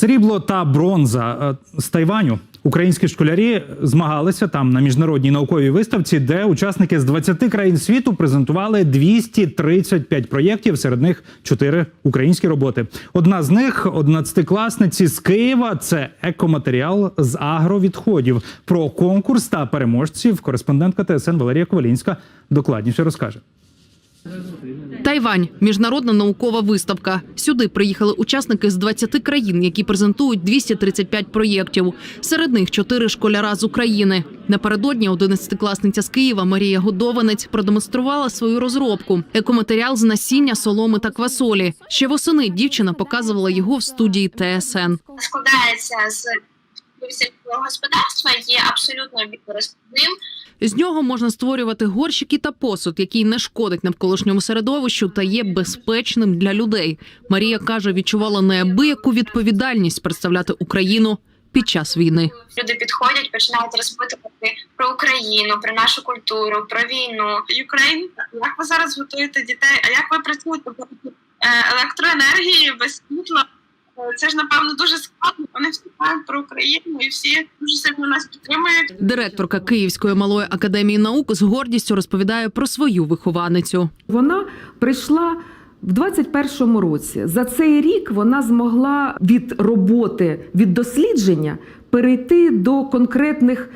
Срібло та бронза Е, з Тайваню. Українські школярі змагалися там на міжнародній науковій виставці, де учасники з 20 країн світу презентували 235 проєктів. Серед них 4 українські роботи. Одна з них 11-класниці з Києва. Це екоматеріал з агровідходів. Про конкурс та переможців кореспондентка ТСН Валерія Ковалінська докладніше розкаже. Тайвань міжнародна наукова виставка. Сюди приїхали учасники з 20 країн, які презентують 235 проєктів. Серед них чотири школяра з України. Напередодні 11-класниця з Києва Марія Годованець продемонструвала свою розробку екоматеріал з насіння, соломи та квасолі. Ще восени дівчина показувала його в студії ТСН. складається з сільського господарства, є абсолютно біорозкладним. З нього можна створювати горщики та посуд, який не шкодить навколишньому середовищу та є безпечним для людей. Марія каже, відчувала неабияку відповідальність представляти Україну під час війни. Люди підходять, починають розпитувати про Україну, про нашу культуру, про війну. Україн, як ви зараз готуєте дітей? А як ви працюєте е, електроенергії, без світла? Це ж напевно дуже складно. Вони всі знають про Україну і всі дуже сильно нас підтримують. Директорка Київської малої академії наук з гордістю розповідає про свою вихованицю. Вона прийшла в 21-му році. За цей рік вона змогла від роботи, від дослідження перейти до конкретних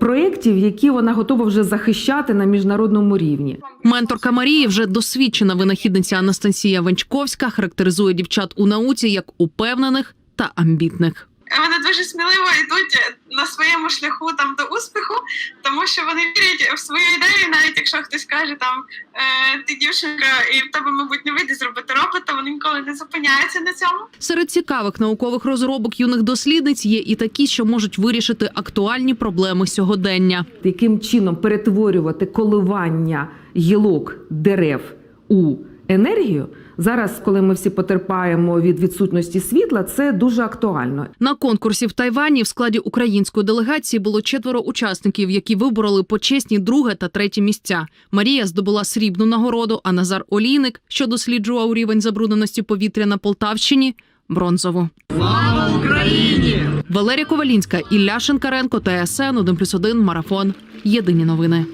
проєктів, які вона готова вже захищати на міжнародному рівні. Менторка Марії, вже досвідчена винахідниця Анастасія Венчковська, характеризує дівчат у науці як упевнених та амбітних. Вони дуже сміливо йдуть на своєму шляху там до успіху, тому що вони вірять в свою ідею, навіть якщо хтось каже там е, ти дівчинка, і в тебе, мабуть, не вийде зробити робота, вони ніколи не зупиняються на цьому. Серед цікавих наукових розробок юних дослідниць є і такі, що можуть вирішити актуальні проблеми сьогодення. Яким чином перетворювати коливання гілок дерев у енергію? Зараз, коли ми всі потерпаємо від відсутності світла, це дуже актуально. На конкурсі в Тайвані в складі української делегації було четверо учасників, які вибороли почесні друге та третє місця. Марія здобула срібну нагороду, а Назар Олійник, що досліджував рівень забрудненості повітря на Полтавщині, бронзову. Слава Україні! Валерія Ковалінська, Ілля Шинкаренко, ТСН 1+,1, Марафон. Єдині новини.